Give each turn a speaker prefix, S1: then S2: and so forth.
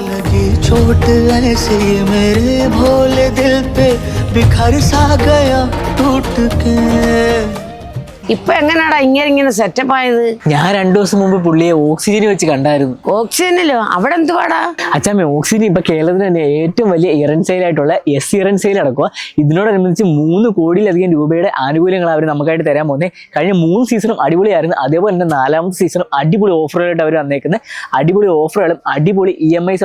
S1: लगी चोट ऐसी मेरे भोले दिल पे बिखर सा गया टूट के।
S2: ഇപ്പൊ എങ്ങനെയാടാ ഇങ്ങനെ ഇങ്ങനെ സെറ്റപ്പ് ആയത്?
S3: ഞാൻ രണ്ടു ദിവസം മുമ്പ് പുള്ളിയെ ഓക്സിജൻ വെച്ച് കണ്ടായിരുന്നു.
S2: ഓക്സിജനിലോ? അവിടെ എന്തുവാടാ?
S3: അച്ഛാമ്മ ഓക്സിജൻ ഇപ്പൊ കേരളത്തിന് തന്നെ ഏറ്റവും വലിയ ഇറൻ സെയിലായിട്ടുള്ള എസ് ഇറൻ സെയിൽ നടക്കുക ഇതിനോടനുബന്ധിച്ച് മൂന്ന് കോടിയിലധികം രൂപയുടെ ആനുകൂല്യങ്ങൾ അവർ നമുക്കായിട്ട് തരാൻ പോകുന്നത് കഴിഞ്ഞ മൂന്ന് സീസണും അടിപൊളിയായിരുന്നു. അതേപോലെ തന്നെ നാലാമത്തെ സീസണും അടിപൊളി ഓഫറുകളായിട്ട് അവർ വന്നേക്കുന്നത് അടിപൊളി ഓഫറുകളും അടിപൊളി ഇ എം ഐ